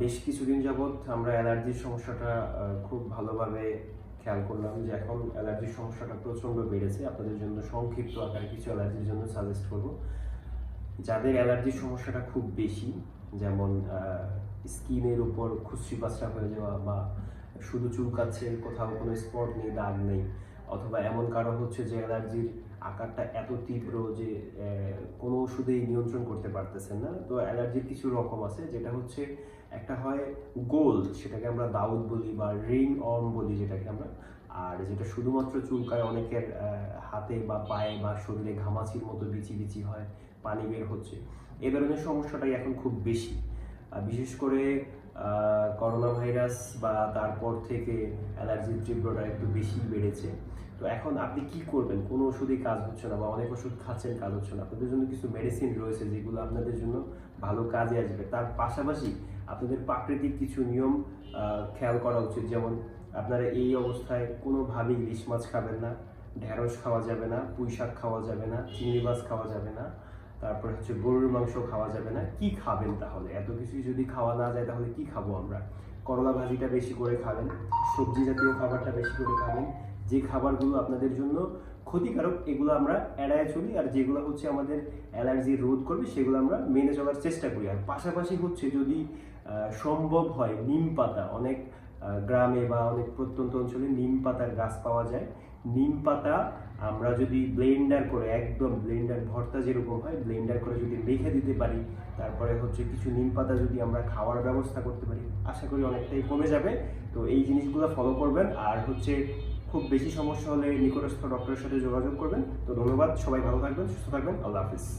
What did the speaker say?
বেশ কিছুদিন যাবৎ আমরা অ্যালার্জির সমস্যাটা খুব ভালোভাবে খেয়াল করলাম যে এখন অ্যালার্জির সমস্যাটা প্রচণ্ড বেড়েছে। আপনাদের জন্য সংক্ষিপ্ত আকারে কিছু অ্যালার্জির জন্য সাজেস্ট করব। যাদের অ্যালার্জির সমস্যাটা খুব বেশি, যেমন স্কিনের উপর খুশি পাসটা হয়ে যাওয়া বা শুধু চুলকাচ্ছে কোথাও কোনো স্পট নেই, দাগ নেই অথবা এমন কারণ হচ্ছে যে অ্যালার্জির আকারটা এত তীব্র যে কোনো ওষুধেই নিয়ন্ত্রণ করতে পারতেছেন না। তো অ্যালার্জির কিছু রকম আছে, যেটা হচ্ছে একটা হয় গোল সেটাকে আমরা দাউদ বলি বা রিং অর্ম বলি যেটাকে আমরা। আর যেটা শুধুমাত্র চুলকায় অনেকের হাতে বা পায়ে বা শরীরে ঘামাচির মতো বিচি বিচি হয়, পানি বের হচ্ছে। এ ধরনের সমস্যাটাই এখন খুব বেশি। বিশেষ করে করোনা ভাইরাস বা তারপর থেকে অ্যালার্জির তীব্রতা একটু বেশি বেড়েছে। তো এখন আপনি কি করবেন? কোনো ওষুধই কাজ হচ্ছে না বা অনেক ওষুধ খাচ্ছেন, কাজ হচ্ছে না। আপনাদের জন্য কিছু মেডিসিন রয়েছে যেগুলো আপনাদের জন্য ভালো কাজে আসবে। তার পাশাপাশি আপনাদের প্রাকৃতিক কিছু নিয়ম খেয়াল করা উচিত। যেমন আপনারা এই অবস্থায় কোনোভাবেই ইলিশ মাছ খাবেন না, ঢেঁড়স খাওয়া যাবে না পুঁই শাক খাওয়া যাবে না, চিংড়ি মাছ খাওয়া যাবে না তারপরে হচ্ছে গরুর মাংস খাওয়া যাবে না। কি খাবেন তাহলে? এত কিছু যদি খাওয়া না যায় তাহলে কি খাব আমরা? করলা ভাজিটা বেশি করে খাবেন, সবজি জাতীয় খাবারটা বেশি করে খাবেন। যে খাবারগুলো আপনাদের জন্য ক্ষতিকারক, এগুলো আমরা এড়ায় চলি আর যেগুলো হচ্ছে আমাদের অ্যালার্জি রোধ করবে, সেগুলো আমরা মেনে চলার চেষ্টা করি। আর পাশাপাশি হচ্ছে যদি সম্ভব হয় নিম পাতা, অনেক গ্রামে বা অনেক প্রত্যন্ত অঞ্চলে নিম পাতার গাছ পাওয়া যায়। নিম পাতা আমরা যদি ব্লেন্ডার করে, একদম ব্লেন্ডার ভর্তা যেরকম হয় ব্লেন্ডার করে যদি মেখে দিতে পারি, তারপরে হচ্ছে কিছু নিম পাতা যদি আমরা খাওয়ার ব্যবস্থা করতে পারি, আশা করি অনেকটাই কমে যাবে। তো এই জিনিসগুলো ফলো করবেন। আর হচ্ছে খুব বেশি সমস্যা হলে নিকটস্থ ডক্টরের সাথে যোগাযোগ করবেন। তো ধন্যবাদ, সবাই ভালো থাকবেন, সুস্থ থাকবেন, আল্লাহ হাফিজ।